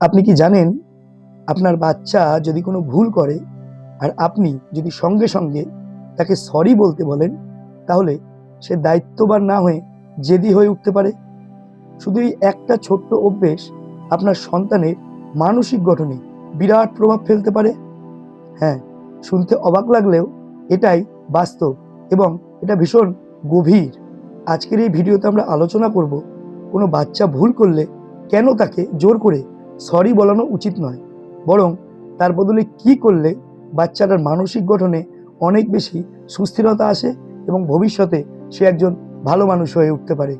আপনি কি জানেন আপনার বাচ্চা যদি কোনো ভুল করে আর আপনি যদি সঙ্গে সঙ্গে তাকে সরি বলতে বলেন, তাহলে সে দায়িত্ববান না হয়ে জেদি হয়ে উঠতে পারে? শুধু এই একটা ছোট্ট অভ্যেস আপনার সন্তানের মানসিক গঠনে বিরাট প্রভাব ফেলতে পারে। হ্যাঁ শুনতে অবাক লাগলেও এটাই বাস্তব এবং এটা ভীষণ গভীর। আজকের এই ভিডিওতে আমরা আলোচনা করব, কোনো বাচ্চা ভুল করলে কেন তাকে জোর করে সরি বলানো উচিত নয়। বরং তার বদলে কি করলে বাচ্চাটার মানসিক গঠনে অনেক বেশি সুস্থিরতা আসে এবং ভবিষ্যতে সে একজন ভালো মানুষ হয়ে উঠতে পারে?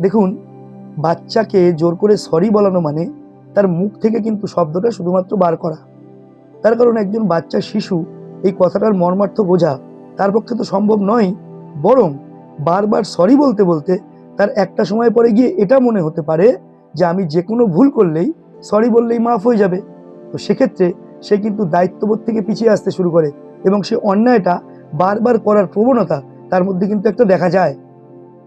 দেখুন, বাচ্চাকে জোর করে সরি বলানো মানে তার মুখ থেকে কিন্তু শব্দটা শুধুমাত্র বার করা। তার কারণ একজন বাচ্চা শিশু এই কথাটার মর্মার্থ বোঝা তার পক্ষে তো সম্ভব নয়। বরং বারবার সরি বলতে বলতে তার একটা সময় পরে গিয়ে এটা মনে হতে পারে যে আমি যে কোনো ভুল করলেই সরি বললেই মাফ হয়ে যাবে। তো সেক্ষেত্রে সে কিন্তু দায়িত্ববোধ থেকে পিছিয়ে আসতে শুরু করে এবং সে অন্যায়টা বারবার করার প্রবণতা তার মধ্যে কিন্তু একটা দেখা যায়।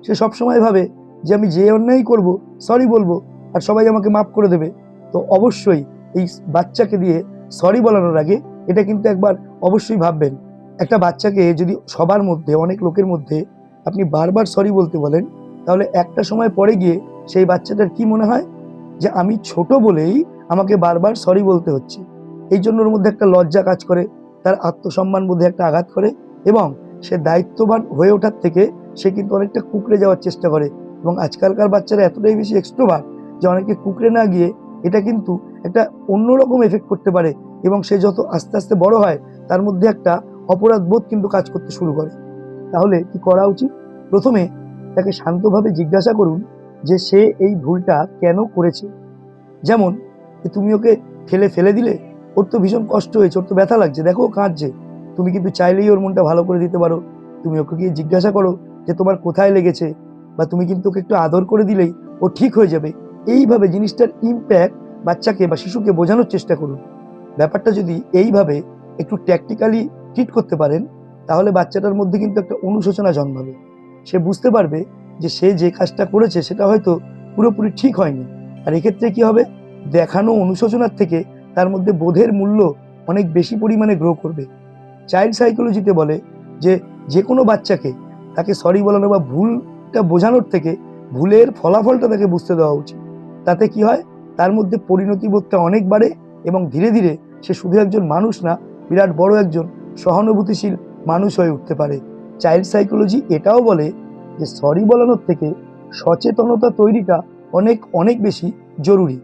সে সবসময় ভাবে যে আমি যে অন্যায় করব, সরি বলব আর সবাই আমাকে মাফ করে দেবে। তো অবশ্যই এই বাচ্চাকে দিয়ে সরি বলানোর আগে এটা কিন্তু একবার অবশ্যই ভাববেন। একটা বাচ্চাকে যদি সবার মধ্যে, অনেক লোকের মধ্যে আপনি বারবার সরি বলতে বলেন, তাহলে একটা সময় পরে গিয়ে সেই বাচ্চাটার কি মনে হয়? যে আমি ছোট বলেই আমাকে বারবার সরি বলতে হচ্ছে। এই জন্য ওর মধ্যে একটা লজ্জা কাজ করে, তার আত্মসম্মান বোধে একটা আঘাত করে এবং সে দায়িত্ববান হয়ে ওঠার থেকে সে কিন্তু অনেকটা কুকড়ে যাওয়ার চেষ্টা করে এবং আজকালকার বাচ্চারা এতটাই বেশি এক্সট্রোভার যে অনেকে কুকড়ে না গিয়ে এটা কিন্তু একটা অন্যরকম এফেক্ট করতে পারে এবং সে যত আস্তে আস্তে বড় হয়, তার মধ্যে একটা অপরাধ বোধ কিন্তু কাজ করতে শুরু করে। তাহলে কি করা উচিত? প্রথমে তাকে শান্তভাবে জিজ্ঞাসা করুন যে সে এই ভুলটা কেন করেছে? যেমন তুমি ওকে ফেলে ফেলে দিলে, ওর তো ভীষণ কষ্ট হয়েছে, ওর তো ব্যথা লাগছে, দেখো কাঁদছে। তুমি কিন্তু চাইলেই ওর মনটা ভালো করে দিতে পারো। তুমি ওকে গিয়ে জিজ্ঞাসা করো যে তোমার কোথায় লেগেছে? বা তুমি কিন্তু ওকে একটু আদর করে দিলেই ও ঠিক হয়ে যাবে। এইভাবে জিনিসটার ইম্প্যাক্ট বাচ্চাকে বা শিশুকে বোঝানোর চেষ্টা করুন। ব্যাপারটা যদি এইভাবে একটু ট্যাকটিক্যালি ট্রিট করতে পারেন, তাহলে বাচ্চাটার মধ্যে কিন্তু একটা অনুশোচনা জন্মাবে। সে বুঝতে পারবে যে সে যে কাজটা করেছে সেটা হয়তো পুরোপুরি ঠিক হয়নি। আর এক্ষেত্রে কি হবে? দেখানো অনুশোচনার থেকে তার মধ্যে বোধের মূল্য অনেক বেশি পরিমাণে গ্রো করবে। চাইল্ড সাইকোলজিতে বলে যে যে কোনো বাচ্চাকে তাকে সরি বলানো বা ভুলটা বোঝানোর থেকে ভুলের ফলাফলটা তাকে বুঝতে দেওয়া উচিত। তাতে কি হয়? তার মধ্যে পরিণতি বোধটা অনেক বাড়ে এবং ধীরে ধীরে সে শুধু একজন মানুষ না, বিরাট বড় একজন সহানুভূতিশীল মানুষ হয়ে উঠতে পারে। চাইল্ড সাইকোলজি এটাও বলে যে সরি বলানোর থেকে সচেতনতা তৈরিটা অনেক অনেক বেশি জরুরি।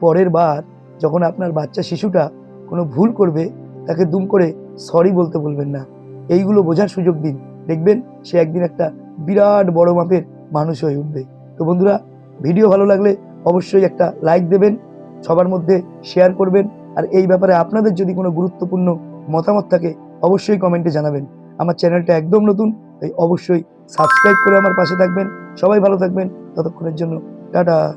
পরের বার যখন আপনার বাচ্চা, শিশুটা কোনো ভুল করবে, তাকে দুম করে সরি বলতে বলবেন না। এইগুলো বোঝার সুযোগ দিন। দেখবেন সে একদিন একটা বিরাট বড় মাপের মানুষ হয়ে উঠবে। তো বন্ধুরা, ভিডিও ভালো লাগলে অবশ্যই একটা লাইক দেবেন, সবার মধ্যে শেয়ার করবেন, আর এই ব্যাপারে আপনাদের যদি কোনো গুরুত্বপূর্ণ মতামত থাকে, অবশ্যই কমেন্টে জানাবেন। আমার চ্যানেলটা একদম নতুন তাই অবশ্যই সাবস্ক্রাইব করে আমার পাশে থাকবেন। সবাই ভালো থাকবেন। ততক্ষণের জন্য টাটা।